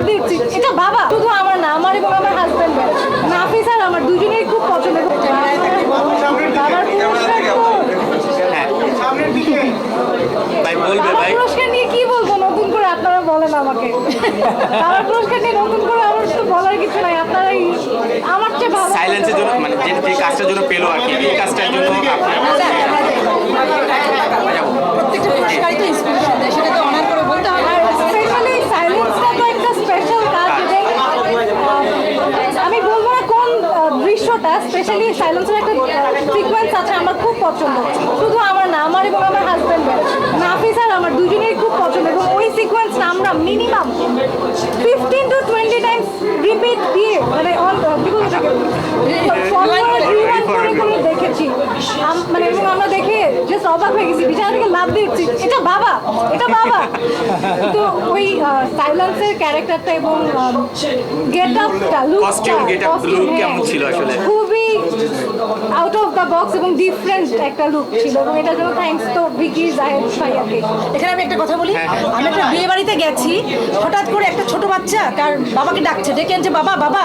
দিচ্ছি। এটা বাবা। শুধু আমার না আমার এবং আমার হাজবেন্ডের নাফিস আর আমার দুজনেই খুব পছন্দ বাবার পুরস্কার নিয়ে কি বলব? নতুন করে আপনারা বলেন আমাকে। বাবার পুরস্কার নিয়ে নতুন করে আমার তো বলার কিছু নাই। আপনারাই আমার চেয়ে ভালো সাইলেন্সের জন্য মানে যে কাজটার জন্য পেল আর কি এই কাজটার জন্য আপনার প্রত্যেকটা পুরস্কারই তো ইন্সপিরেশন দেয় সেটা তো অনার করে বলতে হবে আর স্পেশালি সাইলেন্সটা তো একটা স্পেশাল কাজ এবং আহ, আমি বলব না কোন আহ, দৃশ্যটা স্পেশালি সাইলেন্সের একটা সিকোয়েন্স আছে আমার খুব পছন্দ। শুধু আমার না আমার এবং আমার হাজব্যান্ডের নাফিস আর আমার দুজনেই খুব পছন্দ এবং ওই সিকোয়েন্স আমরা minimum fifteen to twenty times repeat দিয়ে মানে অল কি বলতে দেখেছি আম- মানে এবং আমরা দেখে জাস্ট অবাক হয়ে গেছি। বিছানা থেকে লাভ দিচ্ছি। এটা বাবা এটা বাবা। তো ওই সাইলেন্সের ক্যারেক্টারটা এবং গেট আপটা লুকটা কেমন ছিল আসলে? খুবই আউট অফ দ্য বক্স এবং ডিফারেন্ট একটা লুক ছিল এবং এটার জন্য থ্যাঙ্কস তো ভিকি জাহেদ ভাইয়াকে এখানে আমি একটা কথা বলি। আমি একটা বিয়ে বাড়িতে গেছি হঠাৎ করে একটা ছোট বাচ্চা তার বাবাকে ডাকছে। ডেকে আনছে বাবা বাবা